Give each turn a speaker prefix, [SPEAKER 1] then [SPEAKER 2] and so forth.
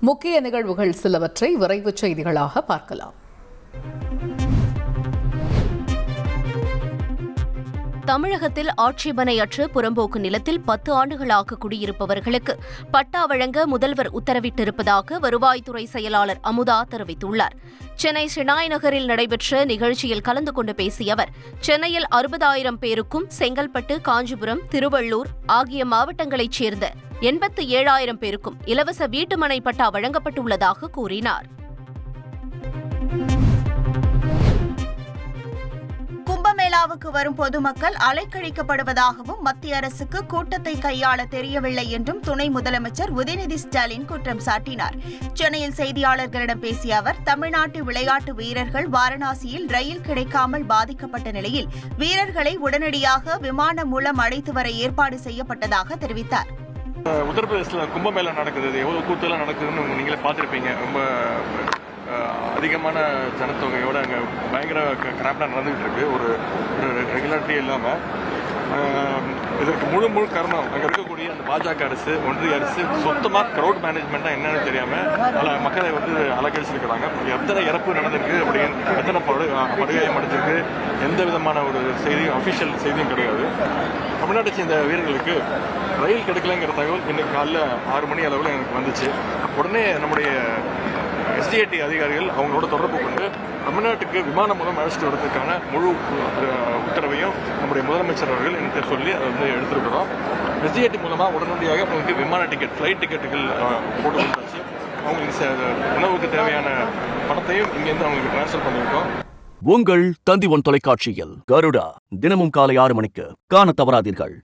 [SPEAKER 1] முக்கிய நிகழ்வுகள் சிலவற்றை விரைவு செய்திகளாக பார்க்கலாம்.
[SPEAKER 2] தமிழகத்தில் ஆட்சேபனையற்ற புறம்போக்கு நிலத்தில் பத்து ஆண்டுகளாக குடியிருப்பவர்களுக்கு பட்டா வழங்க முதல்வர் உத்தரவிட்டிருப்பதாக வருவாய்த்துறை செயலாளர் அமுதா தெரிவித்துள்ளார். சென்னை ஷெனாய் நகரில் நடைபெற்ற நிகழ்ச்சியில் கலந்து கொண்டு பேசிய அவர் சென்னையில் அறுபதாயிரம் பேருக்கும் செங்கல்பட்டு காஞ்சிபுரம் திருவள்ளூர் ஆகிய மாவட்டங்களைச் சேர்ந்த எண்பத்து ஏழாயிரம் பேருக்கும் இலவச வீட்டுமனை பட்டா வழங்கப்பட்டுள்ளதாக கூறினார்.
[SPEAKER 3] கும்பமேளாவுக்கு வரும் பொதுமக்கள் அலைக்கழிக்கப்படுவதாகவும் மத்திய அரசுக்கு கூட்டத்தை கையாள தெரியவில்லை என்றும் துணை முதலமைச்சர் உதயநிதி ஸ்டாலின் குற்றம் சாட்டினார். சென்னையில் செய்தியாளர்களிடம் பேசிய அவர் தமிழ்நாட்டு விளையாட்டு வீரர்கள் வாரணாசியில் ரயில் கிடைக்காமல் பாதிக்கப்பட்ட நிலையில் வீரர்களை உடனடியாக விமானம் மூலம் அழைத்து வர ஏற்பாடு செய்யப்பட்டதாக தெரிவித்தார்.
[SPEAKER 4] உத்தரப்பிரதேசில் கும்பமேளா நடக்குது. இது எவ்வளோ கூத்தெல்லாம் நடக்குதுன்னு நீங்களே பார்த்துருப்பீங்க. ரொம்ப அதிகமான ஜனத்தொகையோட அங்கே பயங்கர கிராப்டாக நடந்துகிட்டு இருக்கு. ஒரு ரெகுலாரிட்டி இல்லாமல் இதற்கு முழு முழு காரணம் அங்கே இருக்கக்கூடிய அந்த பாஜக அரசு ஒன்றிய அரசு சுத்தமாக க்ரௌட் மேனேஜ்மெண்ட்டாக என்னன்னு தெரியாமல் பல மக்களை வந்து அலக்கழிச்சிருக்கிறாங்க எத்தனை இறப்பு நடந்திருக்கு அப்படின்னு எத்தனை படு படுகாயம் அடைஞ்சிருக்கு எந்த விதமான ஒரு செய்தியும் அஃபிஷியல் செய்தியும் கிடையாது. தமிழ்நாட்டை சேர்ந்த வீரர்களுக்கு ரயில் கிடைக்கலங்கிற தகவல் இன்னைக்கு காலைல ஆறு மணி அளவில் எனக்கு வந்துச்சு. உடனே நம்முடைய எஸ்டிஐடி அதிகாரிகள் அவங்களோட தொடர்பு கொண்டு தமிழ்நாட்டுக்கு விமானம் மூலம் அழைச்சிட்டு வரதுக்கான முழு உத்தரவு நம்முடைய முதலமைச்சர் அவர்கள் என்கிட்ட சொல்லி அதை வந்து எடுத்திருக்கிறோம். எஸ்டிஐடி மூலமாக உடனடியாக அவங்களுக்கு விமான டிக்கெட் ஃப்ளைட் டிக்கெட்டுகள் போட்டு கொடுத்தாச்சு அவங்களுக்கு உணவுக்கு தேவையான பணத்தையும் இங்கேருந்து அவங்களுக்கு டிரான்ஸ்ஃபர் பண்ணியிருக்கோம்.
[SPEAKER 5] உங்கள் தந்தி ஒன் தொலைக்காட்சியில் கருடா தினமும் காலை ஆறு மணிக்கு காண தவறாதீர்கள்.